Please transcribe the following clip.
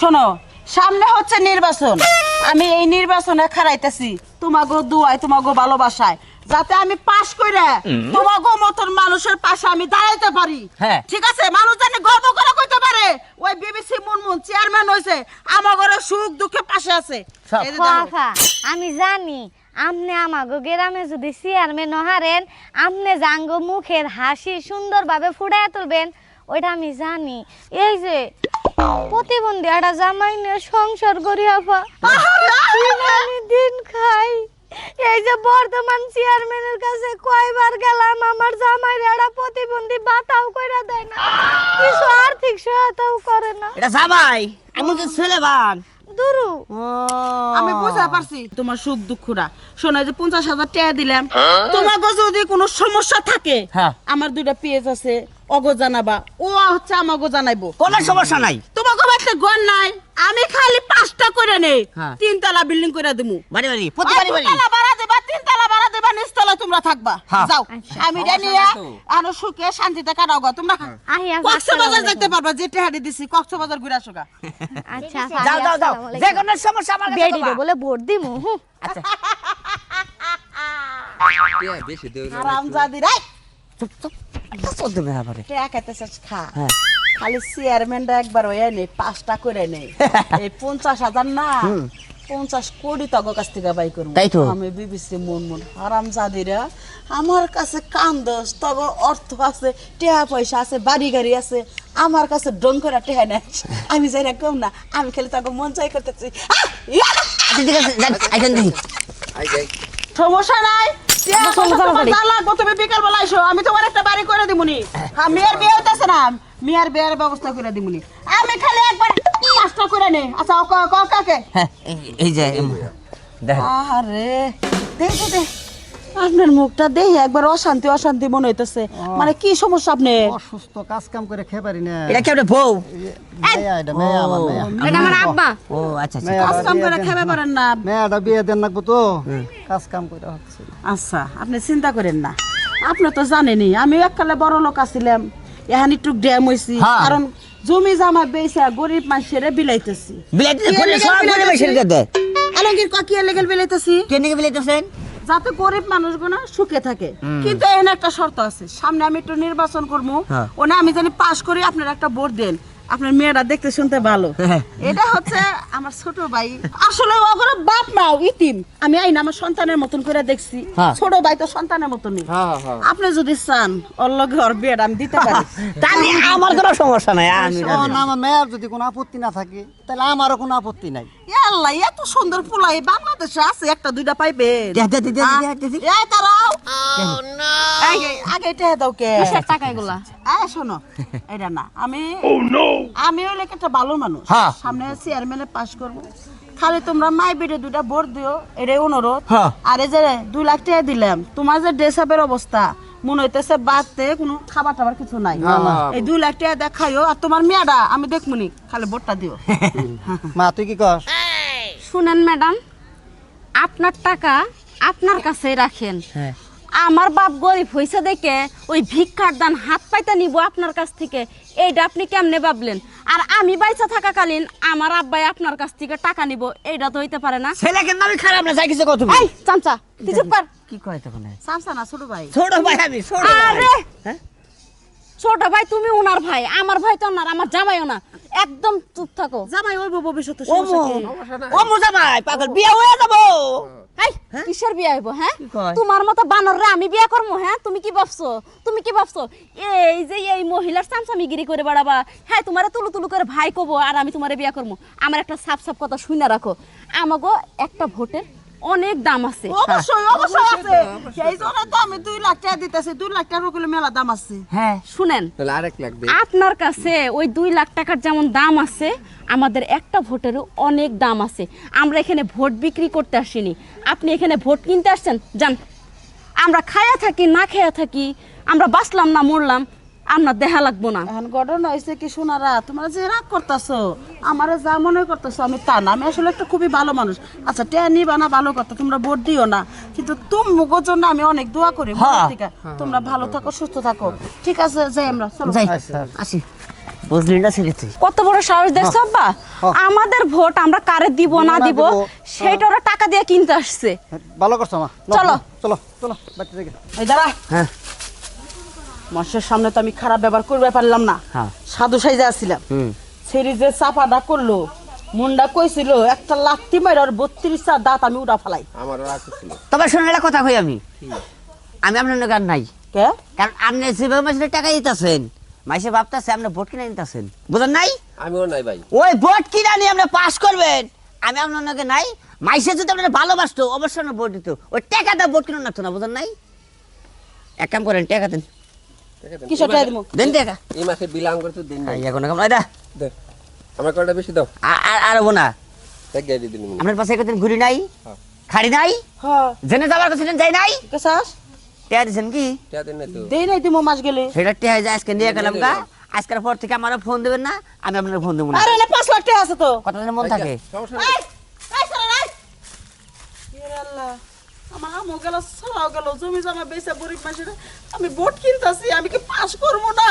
শোনো সামনে হচ্ছে নির্বাচন। আমি এই নির্বাচনে খারাইতেছি তোমাগো দুয়ায় তোমাগো ভালোবাসায়। যাতে আমি পাশ করে তোমাগো মতন মানুষের পাশে আমি দাঁড়াইতে পারি। হ্যাঁ। ঠিক আছে? মানুষ জানি গর্ব করে কইতে পারে। ওই বিবিসি মুনমুন চেয়ারম্যান হইছে। আমার ঘরে সুখ দুঃখে পাশে আছে। এই যে দেখো। খোয়াফা আমি জানি আপনি আমাগো গ্রামে যদি চেয়ারম্যান হারেন আপনি জাঙ্গো মুখের হাসি সুন্দরভাবে ফুটায় তুলবেন ওইটা আমি জানি। এই যে প্রতিবন্ধী একটা জামাই নিয়ে সংসার করি আপা। দিন দিন খাই। এই যে বর্তমান চেয়ারম্যানের কাছে কয়বার গেলাম আমার জামাই একটা প্রতিবন্ধী বাতাও কইরা দেয় না। কিছু আর্থিক সহায়তাও করে না। এটা জামাই আমি তো ছেলে বান। দুরু। আমি বুঝতে পারছি। তোমার সুখ দুঃখরা শোনো এই যে পঞ্চাশ হাজার টাকা দিলাম তোমাকে যদি কোনো সমস্যা থাকে হ্যাঁ। আমার দুইটা পেজ আছে অগো জানাবা ও হচ্ছে আমাগো জানাইবো কোনো সমস্যা নাই। তোমাকে বাড়িতে ঘর নাই আমি খালি পাঁচটা করে নেই হ্যাঁ। তিনতলা বিল্ডিং করে দিমু। বাড়ি বাড়ি প্রতি বাড়ি বাড়ি। দুতলা ভাড়া দেবা তিনতলা ভাড়া দেবা নিচতলা তোমরা থাকবা। হ্যাঁ। যাও। আচ্ছা। আমি জানিয়া আরও সুখে শান্তিতে কাটাও গা। তোমরা কক্সবাজার দেখতে পারবা যে টেহারি দিছি কক্সবাজার ঘুরে আসো গা। আচ্ছা যাও যাও যাও। যে কোনো সমস্যা আমার বেডি। বলে ভোট দিমু আচ্ছা। বেশি দেও আরাম জাদি রে চুপ চুপ। খা। হ্যাঁ। খালি চেয়ারম্যানটা একবার হয়ে নেই পাঁচটা করে নেই। এই পঞ্চাশ হাজার না পঞ্চাশ কোটি টাকা কাছ থেকে বাই করব। তাই তো। আমি বিবিসি মন মন আরাম জাদিরা আমার কাছে কান্দস অর্থ আছে টেহা পয়সা আছে বাড়ি গাড়ি আছে আমার কাছে ডং করে টেহা নাই। আমি যাই না কম না আমি খালি তাকে মন চাই করতেছি! আচ্ছা সমস্যা নাই। আমি তোমার একটা বাড়ি করে দিবনি মেয়ের বিয়ে হইতেছে না মেয়ের বিয়ের ব্যবস্থা করে দিমুনি। আমি খালি একবার পাঁচটা করে নে আচ্ছা ক- ক- কাকে? হ্যাঁ এই- যে আরে দেখো দে। আপনার মুখটা দেখি একবার অশান্তি অশান্তি মনে হইতেছে। মানে কি সমস্যা আপনি? অসুস্থ কাজ কাম করে খেয়ে পারি না। এটা কেমন বউ? এটা আমার মেয়া। এটা আমার আব্বা। ও আচ্ছা আচ্ছা। কাজ কাম করে বিয়ে পারেন না। মেয়াটা বিয়ে দেন লাগবো তো। কাজ কাম করে আচ্ছা আপনি চিন্তা করেন না। আপনি তো জানেনই আমি এককালে বড় লোক আছিলাম। এখানে টুক ড্যাম হইছি। হ্যাঁ। কারণ জমি জামা বেচা গরিব মানুষের বিলাইতেছি। কি আলমগীর কাকিয়া লেগেল বিলাইতেছি? কেন বিলাইতেছেন? যাতে গরিব মানুষগুলো সুখে থাকে। কিন্তু এখানে একটা শর্ত আছে। সামনে আমি একটু নির্বাচন করব। হ্যাঁ। ওনা আমি জানি পাশ করি আপনার একটা ভোট দেন। আপনার মেয়েরা দেখতে শুনতে ভালো। হ্যাঁ। এটা হচ্ছে আমার ছোট ভাই। আসলে ওগুলো বাপ মাও ইতিম। আমি আইন আমার সন্তানের মতন করে দেখছি। হ্যাঁ। ছোট ভাই তো সন্তানের মতনই। আপনি যদি চান ওর লগে ওর বিয়েটা আমি দিতে পারি। তাহলে আমার কোনো সমস্যা নাই আমার মেয়ের যদি কোনো আপত্তি না থাকে তাহলে আমারও কোনো আপত্তি নাই। আল্লাহ এত সুন্দর ফুলাই বাংলাদেশে আছে একটা দুইটা পাইবে দে, দে, দে, দে, দে, দে, দে। এই তারাও এই, এই, আগে এটা দাও কে? টাকা এগুলা? এই শোনো এটা না আমি আমি হইলে একটা ভালো মানুষ? হ্যাঁ। সামনে চেয়ারম্যানে পাস করব। খালি তোমরা মাই বেটে দুইটা ভোট দিও এটাই অনুরোধ। হ্যাঁ। আর এই যে দুই লাখ টাকা দিলাম তোমার যে ড্রেস আপের অবস্থা মনে হইতেছে বাদতে কোনো খাবার টাবার কিছু নাই। এই দুই লাখ টাকা দেখাইও আর তোমার মেয়েটা আমি দেখমুনি খালি ভোটটা দিও। মা তুই কি কস? শুনেন ম্যাডাম আপনার টাকা আপনার কাছেই রাখেন। হ্যাঁ। আমার বাপ গরিব হইছে দেখে ওই ভিক্ষার দান হাত পাইতে নিব আপনার কাছ থেকে এইটা আপনি কেমনে ভাবলেন? আর আমি বাইসা থাকাকালীন আমার আব্বাই আপনার কাছ থেকে টাকা নিব এইটা তো হইতে পারে না। ছেলে কেন আমি খারাপ না যাই কিছু কত এই চামচা তুই চুপ কর। কি কয় তখন? সামসা না ছোট ভাই। ছোট ভাই আমি ছোট ভাই। আরে হ্যাঁ? ছোট ভাই তুমি ওনার ভাই আমার ভাই তো ওনার আমার জামাইও না। একদম চুপ থাকো। জামাই ওইব ভবিষ্যতে ও সমস্যা মো কি? ও মো জামাই পাগল বিয়ে হয়ে যাব। এই কিসের বিয়ে হইব হ্যাঁ? তোমার মতো বানররে আমি বিয়ে করব হ্যাঁ? তুমি কি ভাবছ? তুমি কি ভাবছ? এই যে এই মহিলার চামচামিগিরি করে বাড়াবা। হ্যাঁ তোমারে তুলু তুলু করে ভাই কবো আর আমি তোমারে বিয়ে করব আমার একটা সাফ সাফ কথা শুনে রাখো। আমাগো একটা ভোটের অনেক দাম আছে। অবশ্যই অবশ্যই আছে। সেই জন্য তো আমি দুই লাখ টাকা দিতেছি দুই লাখ টাকা করলে মেলা দাম আছে। হ্যাঁ শুনেন। তাহলে আরেক লাগবে আপনার কাছে ওই দুই লাখ টাকার যেমন দাম আছে আমাদের একটা ভোটেরও অনেক দাম আছে। আমরা এখানে ভোট বিক্রি করতে আসিনি। আপনি এখানে ভোট কিনতে আসছেন যান। আমরা খায়া থাকি না খেয়া থাকি আমরা বাঁচলাম না মরলাম। আপনার দেখা লাগবো না। এখন ঘটনা হয়েছে কি শোনারা তোমরা যে রাগ করতেছো আমারে যা মনে করতেছো আমি তা না। আমি আসলে একটা খুবই ভালো মানুষ। আচ্ছা টেয়া নিবা না ভালো কথা তোমরা ভোট দিও না। কিন্তু তুমগোর জন্য আমি অনেক দোয়া করি হ্যাঁ। থেকে। তোমরা ভালো থাকো সুস্থ থাকো। ঠিক আছে যাই আমরা চলো। যাই। আচ্ছা। আসি। বুঝলি না ছেলে তুই? কত বড় সাহস দেখছ আব্বা হ্যাঁ। আমাদের ভোট আমরা কারে দিব না না দিব দিব, সেইটা ওরা টাকা দিয়ে কিনতে আসছে। ভালো করছ মা। চলো। চলো চলো বাচ্চা থেকে। এই দাঁড়া। হ্যাঁ। মানুষের সামনে তো আমি খারাপ ব্যবহার করবে পারলাম না। হ্যাঁ। সাধু সাইজে আসছিলাম। হুম। ছেড়ে যে চাপাটা করল মুন্ডা কইছিল একটা লাত্তি মাইর আর বত্রিশটা দাঁত আমি উড়া ফেলাই। তবে শোনো একটা কথা কই আমি? আমি আপনার গান নাই। কে? কারণ আপনি যেভাবে মাসে টাকা দিতেছেন মাসে ভাবতেছে আপনি ভোট কিনে নিতেছেন। বুঝলেন নাই? আমিও নাই ভাই। ওই ভোট কিনা নিয়ে আপনি পাস করবেন। আমি আপনার নাকি নাই। মাইসে যদি আপনার ভালোবাসতো অবশ্যই না ভোট দিত। ওই টাকাটা ভোট কিনে নাতো না বুঝলেন নাই? এক কাম করেন টাকা দেন। ঠিক আছে? কিসের এই টাকা দিমু? দেন টাকা এই মাসে বিলাম করে তো দিন নাই। এখন এখন দা। দে। আমার কয়টা বেশি দাও? আর হব না। এক গাড়ি দিন আপনার পাশে একদিন ঘুরি নাই? হ্যাঁ। খাড়ি নাই? হ্যাঁ। জেনে যাবার কথা যাই নাই? কে চাস? দিছেন কি? টিয়া দিন নাই তো। দেই নাই দিমু মাস গেলে। সেটা টেয়া যায় আজকে নিয়ে গেলাম গা। আজকের পর থেকে আমারও ফোন দেবেন না আমি আপনার ফোন দেবো না। আরে না লাখ টাকা আছে তো। কথা মন থাকে। সমস্যা নেই। ইয়ে আল্লাহ, আমার গেল জমি গরিব আমি ভোট কিনতেছি আমি কি পাশ করব না?